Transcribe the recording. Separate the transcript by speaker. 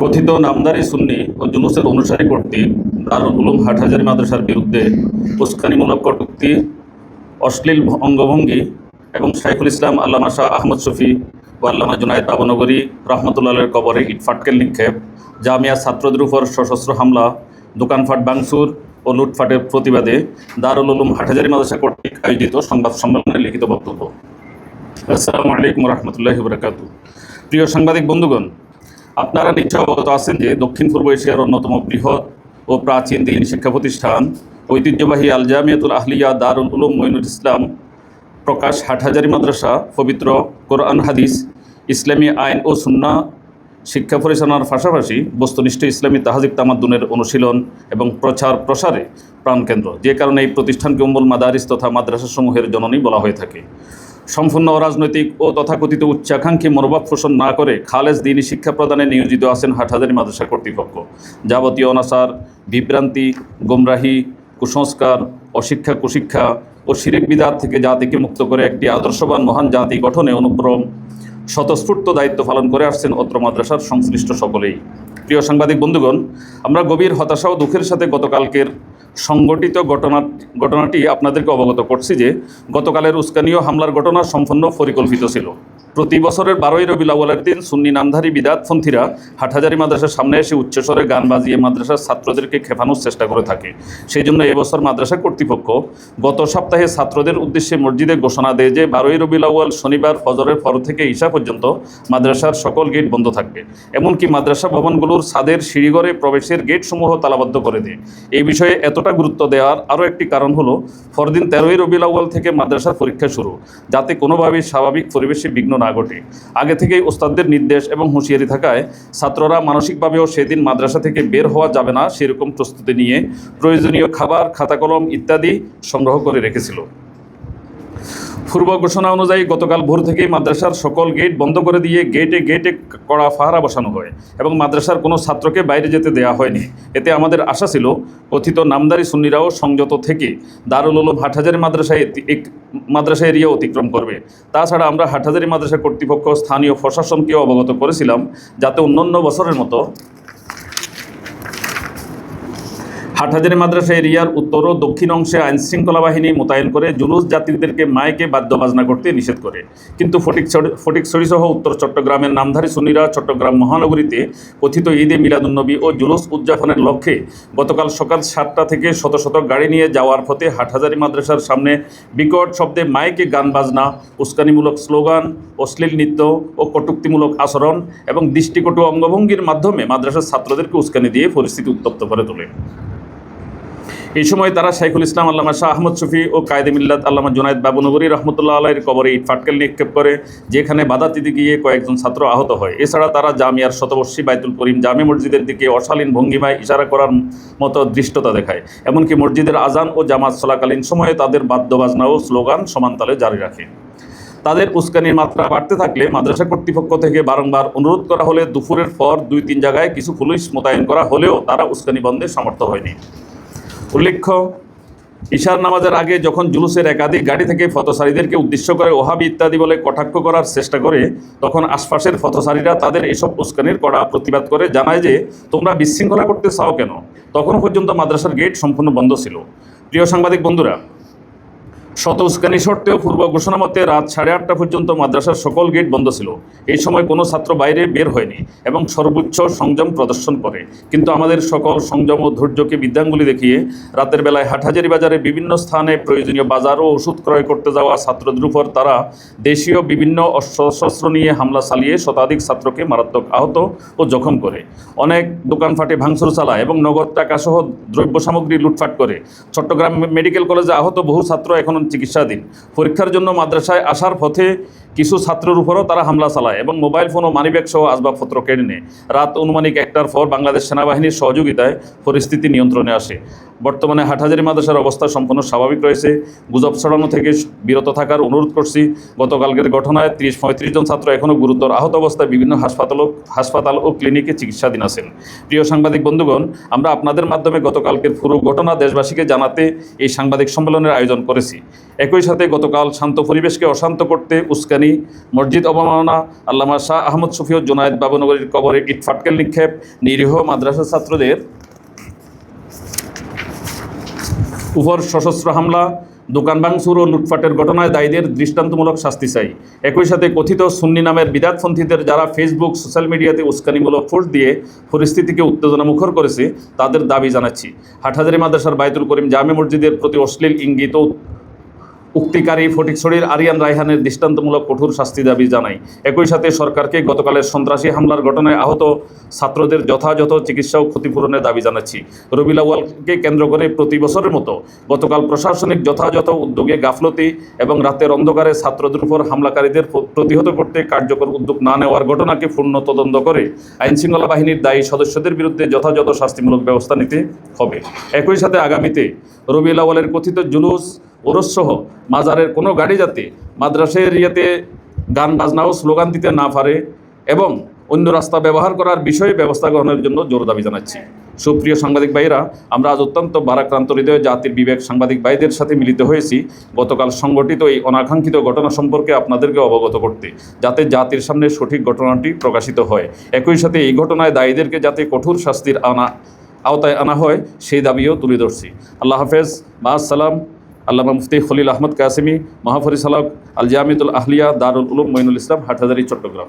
Speaker 1: কথিত নামদারি সুন্নি ও জুলুসের অনুসারী কর্তৃক দারুল উলুম হাটহাজারি মাদ্রাসার বিরুদ্ধে উস্কানিমূলক কটূক্তি, অশ্লীল অঙ্গভঙ্গি এবং শাইখুল ইসলাম আল্লামা শাহ আহমদ শফি ও আল্লামা জুনায়দ বাবনগরী রহমতুল্লাহের কবরে ইটফাটকেল নিক্ষেপ, জামিয়া ছাত্রদের উপর সশস্ত্র হামলা, দোকানফাট বাংসুর ও লুটফাটের প্রতিবাদে দারুল উলুম হাটহাজারি মাদ্রাসা কর্তৃক আয়োজিত সংবাদ সম্মেলনে লিখিত বক্তব্য। আসসালামু আলাইকুম রহমতুল্লাহ বরকাতু প্রিয় সাংবাদিক বন্ধুগণ আপনারা নিশ্চয় অবগত আছেন যে দক্ষিণ পূর্ব এশিয়ার অন্যতম বৃহৎ ও প্রাচীন দিন শিক্ষা প্রতিষ্ঠান। ঐতিহ্যবাহী আল জামিয়াতুল আহলিয়া দারুল উলুম মইনুল ইসলাম, প্রকাশ হাটহাজারি মাদ্রাসা, পবিত্র কোরআন, হাদিস, ইসলামী আইন ও সুন্না, শিক্ষা পরিচালনার পাশাপাশি বস্তুনিষ্ঠ ইসলামী তাহাজিব তামাদ্দুনের অনুশীলন এবং প্রচার প্রসারে প্রাণকেন্দ্র। যে কারণে এই প্রতিষ্ঠানকে উম্মুল মাদারিস তথা মাদ্রাসাসমূহের জননী বলা হয়ে থাকে। সম্পূর্ণ অরাজনৈতিক ও তথাকথিত উচ্চাকাঙ্ক্ষী মনোভাব পোষণ না করে খালেজ দিনী শিক্ষা প্রদানে নিয়োজিত আছেন হাটহাজারি মাদ্রাসা কর্তৃপক্ষ। যাবতীয় অনাচার, বিভ্রান্তি, গোমরাহি, কুসংস্কার, অশিক্ষা, কুশিক্ষা ও শিরিক বিদার থেকে জাতিকে মুক্ত করে একটি আদর্শবান মহান জাতি গঠনে অনুপ্রম স্বতঃস্ফূর্ত দায়িত্ব পালন করে আসছেন অত্র মাদ্রাসার সংশ্লিষ্ট সকলেই। প্রিয় সাংবাদিক বন্ধুগণ, আমরা গভীর হতাশা ও দুঃখের সাথে গতকালকের সংগঠিত ঘটনা ঘটনাটি আপনাদেরকে অবগত করছি যে গতকালের উস্কানীয় হামলার ঘটনা সম্পূর্ণ পরিকল্পিত ছিল। প্রতি বছরের বারোই রবিউল আউয়ালের দিন সুন্নি নামধারী বিদাত বিদাতপন্থীরা হাটহাজারি মাদ্রাসার সামনে এসে উচ্চস্বরে গান বাজিয়ে মাদ্রাসার ছাত্রদেরকে খেপানোর চেষ্টা করে থাকে। সেই জন্য এবছর মাদ্রাসা কর্তৃপক্ষ গত সপ্তাহে ছাত্রদের উদ্দেশ্যে মসজিদে ঘোষণা দেয় যে, বারোই রবিউল আউয়াল শনিবার ফজরের পর থেকে ঈশা পর্যন্ত মাদ্রাসার সকল গেট বন্ধ থাকবে। এমনকি মাদ্রাসা ভবনগুলোর ছাদের সিঁড়িঘরে প্রবেশের গেটসমূহ তালাবদ্ধ করে দেয়। এই বিষয়ে এতটা গুরুত্ব দেওয়ার আরও একটি কারণ হলো, পরদিন তেরোই রবিউল আউয়াল থেকে মাদ্রাসার পরীক্ষা শুরু। যাতে কোনোভাবেই স্বাভাবিক পরিবেশে বিঘ্ন না ঘটে। আগে থেকেই ওস্তাদদের নির্দেশ এবং হুঁশিয়ারি থাকায় ছাত্ররা মানসিকভাবেও সেদিন মাদ্রাসা থেকে বের হওয়া যাবে না সেরকম প্রস্তুতি নিয়ে প্রয়োজনীয় খাবার খাতা কলম ইত্যাদি সংগ্রহ করে রেখেছিল। পূর্ব ঘোষণা অনুযায়ী গতকাল ভোর থেকেই মাদ্রাসার সকল গেট বন্ধ করে দিয়ে গেটে গেটে কড়া ফাহারা বসানো হয় এবং মাদ্রাসার কোনো ছাত্রকে বাইরে যেতে দেওয়া হয়নি। এতে আমাদের আশা ছিল, কথিত নামদারি সুন্নিরাও সংযত থেকে দারুল উলুম হাটহাজারি মাদ্রাসায় মাদ্রাসা এরিয়া অতিক্রম করবে। তাছাড়া আমরা হাটহাজারি মাদ্রাসা কর্তৃপক্ষ স্থানীয় প্রশাসনকে অবগত করেছিলাম, যাতে অন্যান্য বছরের মতো হাটহাজারি মাদ্রাসা এরিয়ার উত্তর ও দক্ষিণ অংশে আইন শৃঙ্খলা বাহিনী মোতায়েন করে জুলুস যাত্রীদেরকে মাইকে বাদ্য বাজনা করতে নিষেধ করে। কিন্তু ফটিকছড়ি ফটিকছড়ি সহ উত্তর চট্টগ্রামের নামধারী সুনিরা চট্টগ্রাম মহানগরীতে কথিত ঈদে মিলাদুন্নবী ও জুলুস উদযাপনের লক্ষ্যে গতকাল সকাল সাতটা থেকে শত শত গাড়ি নিয়ে যাওয়ার পথে হাটহাজারি মাদ্রাসার সামনে বিকট শব্দে মাইকে গান বাজনা উস্কানিমূলক স্লোগান, অশ্লীল নৃত্য ও কটুক্তিমূলক আচরণ এবং দৃষ্টিকটু অঙ্গভঙ্গির মাধ্যমে মাদ্রাসার ছাত্রদেরকে উস্কানি দিয়ে পরিস্থিতি উত্তপ্ত করে তোলে। এই সময় তারা শাইখুল ইসলাম, আল্লামা শাহ আহমদ শফি ও কায়দে মিল্লাত, আল্লামা জুনায়দ বাবুনগরী রহমতুল্লাহ আলাইয়ের কবরে ইট ফাটকেল নিক্ষেপ করে, যেখানে বাধা দিতে গিয়ে কয়েকজন ছাত্র আহত হয়। এছাড়া তারা জামিয়ার শতবর্ষী বাইতুল করিম জামি মসজিদের দিকে অশালীন ভঙ্গিমায় ইশারা করার মতো দৃষ্টতা দেখায়। এমনকি মসজিদের আজান ও জামাত চলাকালীন সময়ে তাদের বাদ্যবাজনা ও স্লোগান সমান্তালে জারি রাখে। তাদের উস্কানির মাত্রা বাড়তে থাকলে মাদ্রাসা কর্তৃপক্ষ থেকে বারংবার অনুরোধ করা হলে দুপুরের পর দুই তিন জায়গায় কিছু পুলিশ মোতায়েন করা হলেও তারা উস্কানি বন্ধে সমর্থ হয়নি। উল্লেখ্য, ঈশার নামাজের আগে যখন জুলুসের একাধিক গাড়ি থেকে ফতসারীদেরকে উদ্দেশ্য করে ওহাবি ইত্যাদি বলে কটাক্ষ করার চেষ্টা করে, তখন আশপাশের ফতসারীরা তাদের এসব উস্কানির কড়া প্রতিবাদ করে জানায় যে, তোমরা বিশৃঙ্খলা করতে চাও কেন? তখন পর্যন্ত মাদ্রাসার গেট সম্পূর্ণ বন্ধ ছিল। প্রিয় সাংবাদিক বন্ধুরা শত উস্কানি সত্ত্বেও পূর্ব ঘোষণা মতে রাত সাড়ে আটটা পর্যন্ত মাদ্রাসার সকল গেট বন্ধ ছিল। এই সময় কোনো ছাত্র বাইরে বের হয়নি এবং সর্বোচ্চ সংযম প্রদর্শন করে। কিন্তু আমাদের সকল সংযম ও ধৈর্যকে বিদ্যাঙ্গুলি দেখিয়ে রাতের বেলায় হাটহাজারি বাজারে বিভিন্ন স্থানে প্রয়োজনীয় বাজার ও ওষুধ ক্রয় করতে যাওয়া ছাত্রদের উপর তারা দেশীয় বিভিন্ন অস্ত্রশস্ত্র নিয়ে হামলা চালিয়ে শতাধিক ছাত্রকে মারাত্মক আহত ও জখম করে। অনেক দোকানপাটে ভাঙচুর চালায় এবং নগদ টাকাসহ দ্রব্য সামগ্রী লুটপাট করে। চট্টগ্রাম মেডিকেল কলেজে আহত বহু ছাত্র এখনও চিকিৎসাধীন। পরীক্ষার জন্য মাদ্রাসায় আসার পথে কিছু ছাত্রের উপরও তারা হামলা চালায় এবং মোবাইল ফোন ও মানিব্যাগ সহ আসবাবপত্র কেড়ে নেয়। রাত অনুমানিক একটার পর বাংলাদেশ সেনাবাহিনীর সহযোগিতায় পরিস্থিতি নিয়ন্ত্রণে আসে। বর্তমানে হাটহাজারি মাদ্রাসার অবস্থা সম্পূর্ণ স্বাভাবিক রয়েছে। গুজব ছড়ানো থেকে বিরত থাকার অনুরোধ করছি। গতকালকের ঘটনায় তিরিশ পঁয়ত্রিশ জন ছাত্র এখনও গুরুতর আহত অবস্থায় বিভিন্ন হাসপাতাল হাসপাতাল ও ক্লিনিকে চিকিৎসাধীন আছেন। প্রিয় সাংবাদিক বন্ধুগণ, আমরা আপনাদের মাধ্যমে গতকালকের পুরো ঘটনা দেশবাসীকে জানাতে এই সাংবাদিক সম্মেলনের আয়োজন করেছি। একই সাথে গতকাল শান্ত পরিবেশকে অশান্ত করতে উস্কানি উস্কানি মসজিদ অবমাননা, আল্লামা শাহ আহমদ শফিউর জোনায়েদ বাবুনগরীর কবরে ইটফাটকেল নিক্ষেপ, নিরীহ মাদ্রাসা ছাত্রদের উপর সশস্ত্র হামলা, দোকান ভাঙচুর ও লুটপাটের ঘটনায় দায়ীদের দৃষ্টান্তমূলক শাস্তি চাই। একই সাথে কথিত সুন্নি নামের বিদাতপন্থীদের যারা ফেসবুক সোশ্যাল মিডিয়াতে উস্কানিমূলক পোস্ট দিয়ে পরিস্থিতিকে উত্তেজনা মুখর করেছে, তাদের দাবি জানাচ্ছি। হাটহাজারি মাদ্রাসার বাইতুল করিম জামে মসজিদের প্রতি অশ্লীল ইঙ্গিত উক্তিকারী ফটিকছড়ির আরিয়ান রায়হানের দৃষ্টান্তমূলক কঠোর শাস্তি দাবি জানাই একই সাথে সরকারকে গতকালের সন্ত্রাসী হামলার ঘটনায় আহত ছাত্রদের যথাযথ চিকিৎসা ও ক্ষতিপূরণের দাবি জানাচ্ছি। রবিলাওয়ালকে কেন্দ্র করে প্রতি বছরের মতো গতকাল প্রশাসনিক যথাযথ উদ্যোগে গাফলতি এবং রাতের অন্ধকারে ছাত্রদের উপর হামলাকারীদের প্রতিহত করতে কার্যকর উদ্যোগ না নেওয়ার ঘটনাকে পূর্ণ তদন্ত করে আইনশৃঙ্খলা বাহিনীর দায়ী সদস্যদের বিরুদ্ধে যথাযথ শাস্তিমূলক ব্যবস্থা নিতে হবে। একই সাথে আগামীতে রবিউল আউয়ালের কথিত জুলুস ওরসসহ মাজারের কোনো গাড়ি যাতে মাদ্রাসা এরিয়াতে গান বাজনা ও স্লোগান দিতে না পারে এবং অন্য রাস্তা ব্যবহার করার বিষয়ে ব্যবস্থা গ্রহণের জন্য জোর দাবি জানাচ্ছি। সুপ্রিয় সাংবাদিক ভাইরা আমরা আজ অত্যন্ত ভারাক্রান্ত হৃদয়ে জাতির বিবেক সাংবাদিক ভাইদের সাথে মিলিত হয়েছি। গতকাল সংগঠিত এই অনাকাঙ্ক্ষিত ঘটনা সম্পর্কে আপনাদেরকে অবগত করতে, যাতে জাতির সামনে সঠিক ঘটনাটি প্রকাশিত হয়। একই সাথে এই ঘটনায় দায়ীদেরকে যাতে কঠোর শাস্তির আনা আওতায় আনা হয়, সেই দাবিও তুলে ধরছি। আল্লাহ হাফেজ মা সালাম। আল্লামা মুফতি খলিল আহমদ কাসিমি মহাফরি সালাক আল জামিদুল আহলিয়া, দারুল উলুম মঈনুল ইসলাম, হাটহাজারি, চট্টগ্রাম।